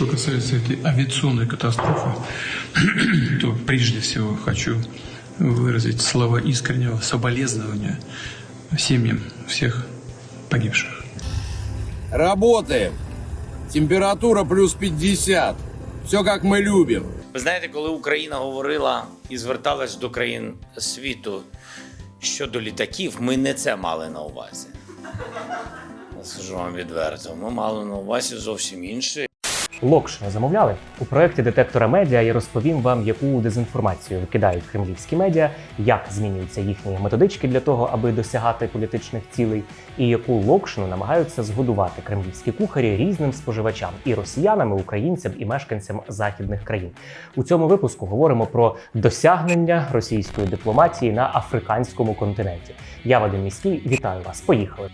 Что касается этой авиационной катастрофы, то прежде всего хочу выразить слова искреннего соболезнования семьям всех погибших. Работаем. Температура плюс 50. Все как мы любим. Ви знаєте, коли Україна говорила і зверталась до країн світу щодо літаків, ми не це мали на увазі. Я Скажу вам відверто, ми мали на увазі зовсім інше. Локшину замовляли у проєкті детектора медіа. Я розповім вам, яку дезінформацію викидають кремлівські медіа, як змінюються їхні методички для того, аби досягати політичних цілей, і яку локшину намагаються згодувати кремлівські кухарі різним споживачам і росіянам, і українцям і мешканцям західних країн. У цьому випуску говоримо про досягнення російської дипломатії на африканському континенті. Я Вадим Міський, вітаю вас. Поїхали.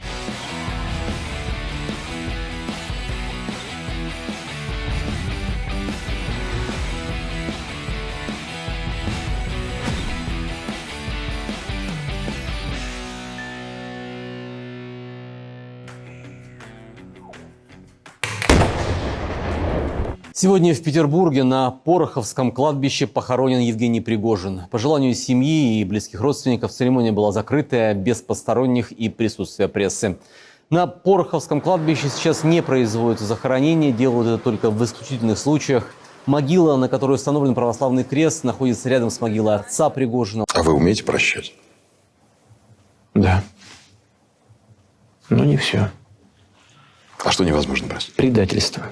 Сегодня в Петербурге на Пороховском кладбище похоронен Евгений Пригожин. По желанию семьи и близких родственников церемония была закрытая, без посторонних и присутствия прессы. На Пороховском кладбище сейчас не производятся захоронения, делают это только в исключительных случаях. Могила, на которой установлен православный крест, находится рядом с могилой отца Пригожина. А вы умеете прощать? Да. Но не все. А что невозможно простить? Предательство.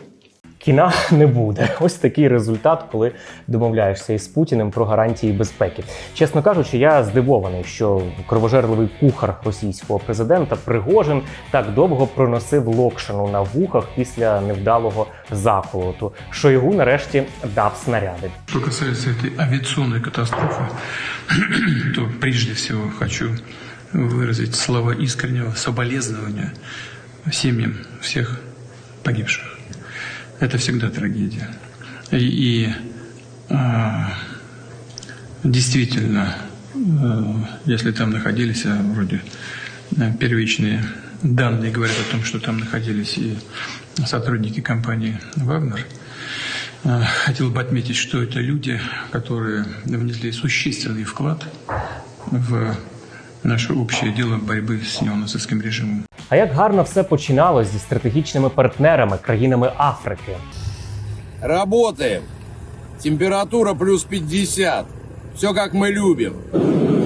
Кіна не буде. Ось такий результат, коли домовляєшся із Путіним про гарантії безпеки. Чесно кажучи, я здивований, що кровожерливий кухар російського президента Пригожин так довго проносив локшину на вухах після невдалого заколоту. Шойгу нарешті дав снаряди. Что касается этой авиационной катастрофы, то прежде всего хочу выразить слова искреннего соболезнования семьям всех погибших. Это всегда трагедия. И, и, а, действительно, э, если там находились, а вроде э, первичные данные говорят о том, что там находились и сотрудники компании «Вагнер», э, хотел бы отметить, что это люди, которые внесли существенный вклад в наше общее дело борьбы с неонацистским режимом. А як гарно все починалось зі стратегічними партнерами, країнами Африки. Работаем. Температура плюс 50. Все как мы любим.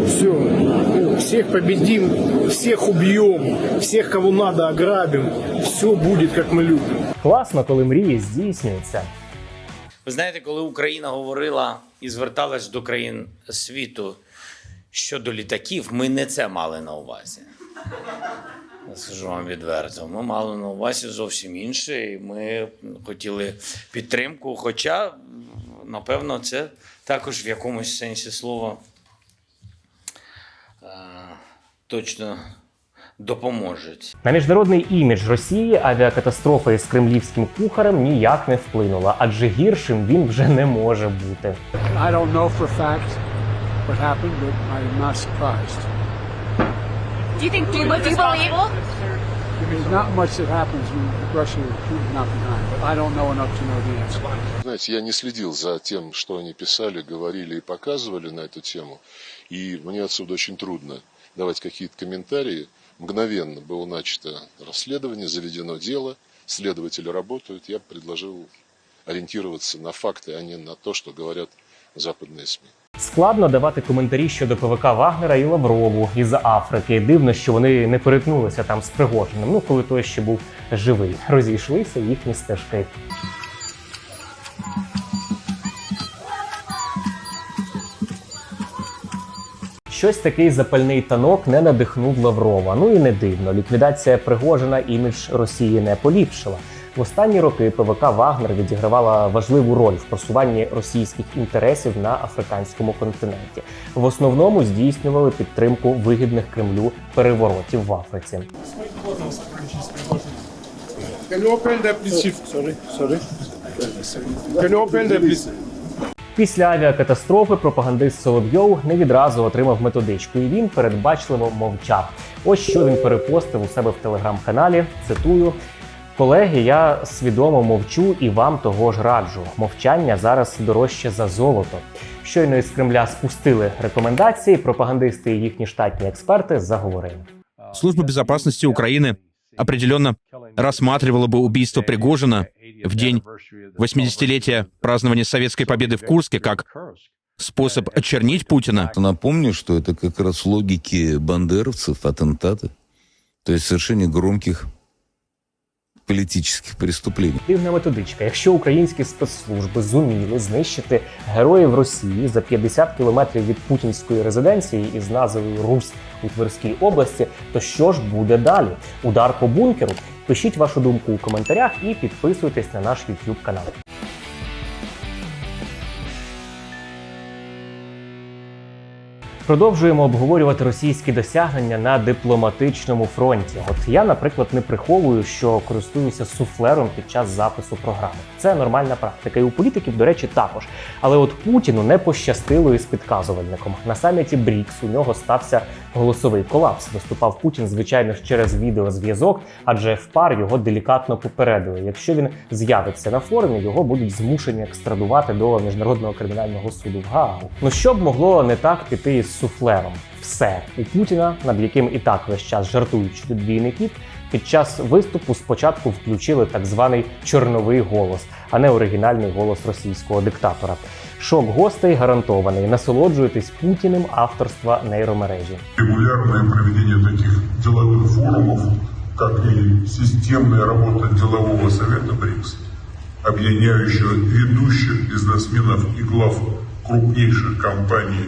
Все, всех победим, всех убьем, всех, кого надо, ограбим. Все будет, как мы любим. Класно, коли мрії здійснюються. Ви знаєте, коли Україна говорила і зверталась до країн світу щодо літаків, ми не це мали на увазі. Я Скажу вам відверто, ми мали на увазі зовсім інше, і ми хотіли підтримку. Хоча, напевно, це також в якомусь сенсі слова е, точно допоможуть. На міжнародний імідж Росії авіакатастрофа із кремлівським кухарем ніяк не вплинула, адже гіршим він вже не може бути. I don't know for fact what happened, but I'm not surprised. Do you think do you believe? There's not much that happens when Russia is not behind, but I don't know enough to know the answer. Знаете, я не следил за тем, что они писали, говорили и показывали на эту тему. И мне отсюда очень трудно давать какие-то комментарии. Мгновенно было начато расследование, заведено дело, следователи работают. Я предложил ориентироваться на факты, а не на то, что говорят западные СМИ. Складно давати коментарі щодо ПВК Вагнера і Лаврову із Африки. Дивно, що вони не перетнулися там з Пригожиним. Ну, коли той ще був живий. Розійшлися їхні стежки. Щось такий запальний танок не надихнув Лаврова. Ну і не дивно. Ліквідація Пригожина імідж Росії не поліпшила. В останні роки ПВК Вагнер відігравала важливу роль в просуванні російських інтересів на африканському континенті. В основному здійснювали підтримку вигідних Кремлю переворотів в Африці. Після авіакатастрофи пропагандист Соловйов не відразу отримав методичку, і він передбачливо мовчав. Ось що він перепостив у себе в телеграм-каналі. Цитую. Колеги, я свідомо мовчу і вам того ж раджу. Мовчання зараз дорожче за золото. Щойно із Кремля спустили рекомендації. Пропагандисти і їхні штатні експерти заговорили. Служба безопасности Украины определенно рассматривала бы убийство Пригожина в день 80-летия празднования советской победы в Курске как способ очернить Путина. Напомню, что это как раз логики бандеровцев, атентаты. То есть совершение громких політичних преступлень. Дивна методичка. Якщо українські спецслужби зуміли знищити героїв Росії за 50 кілометрів від путінської резиденції із назвою Русь у Тверській області, то що ж буде далі? Удар по бункеру? Пишіть вашу думку у коментарях і підписуйтесь на наш YouTube канал. Продовжуємо обговорювати російські досягнення на дипломатичному фронті. От я, наприклад, не приховую, що користуюся суфлером під час запису програми. Це нормальна практика, і у політиків, до речі, також. Але от Путіну не пощастило із підказувальником. На саміті Брікс у нього стався голосовий колапс. Виступав Путін, звичайно через відеозв'язок, адже в пар його делікатно попередили. Якщо він з'явиться на форумі, його будуть змушені екстрадувати до міжнародного кримінального суду в Гаагу. Ну що б могло не так піти із суфлером? Все у Путіна, над яким і так весь час жартують що тут двійників, під час виступу спочатку включили так званий чорновий голос, а не оригінальний голос російського диктатора. Шок гостей гарантований. Насолоджуйтесь путіним авторства нейромережі. Регулярное проведение таких деловых форумов, как и системная работа делового совета БРИКС, объединяющего ведущих бизнесменов и глав крупнейших компаний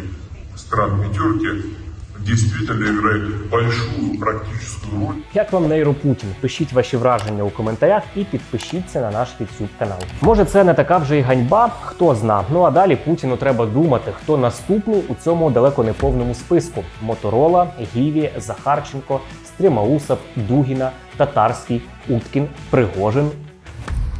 стран пятерки, действительно играет большую практическую роль. Як вам нейропутін? Пишіть ваші враження у коментарях і підпишіться на наш YouTube канал. Може, це не така вже й ганьба, хто зна. Ну а далі Путіну треба думати, хто наступний у цьому далеко не повному списку: Моторола, Гіві, Захарченко, Стрімаусов, Дугіна, Татарський, Уткін, Пригожин.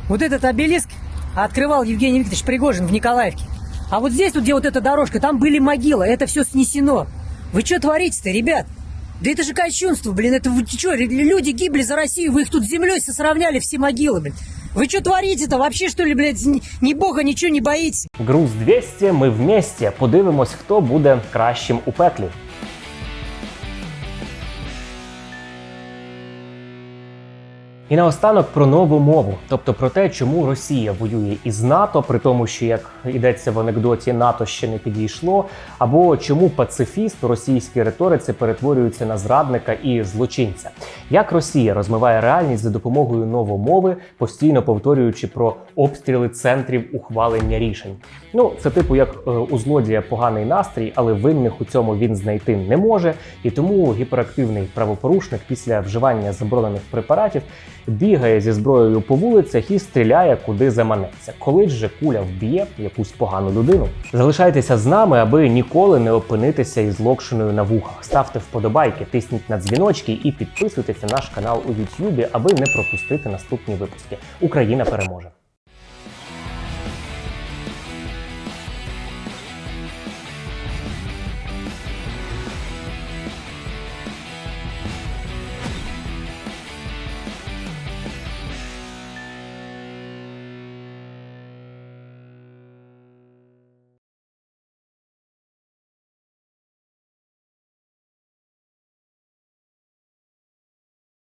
Вот этот обелиск открывал Евгений Викторович Пригожин в Николаевке. А вот здесь, вот где вот эта дорожка, там были могилы, это все снесено. Вы что творите-то, ребят? Да это же кощунство, блин, это вы что, люди гибли за Россию, вы их тут с землей сосравняли, все могилы, блин. Вы что творите-то? Вообще, что ли, блядь, ни, ни бога, ничего не боитесь? Груз 200, ми вместе. Подивимось, хто буде кращим у пеклі. І наостанок про нову мову, тобто про те, чому Росія воює із НАТО, при тому, що як йдеться в анекдоті, НАТО ще не підійшло, або чому пацифіст у російській риториці перетворюється на зрадника і злочинця. Як Росія розмиває реальність за допомогою новомови, постійно повторюючи про обстріли центрів ухвалення рішень. Ну, це типу як е, у злодія поганий настрій, але винних у цьому він знайти не може, і тому гіперактивний правопорушник після вживання заборонених препаратів бігає зі зброєю по вулицях і стріляє куди заманеться. Коли ж же куля вб'є якусь погану людину. Залишайтеся з нами, аби ніколи не опинитися із локшиною на вухах. Ставте вподобайки, тисніть на дзвіночки і підписуйтесь на наш канал у Ютюбі, аби не пропустити наступні випуски. Україна переможе!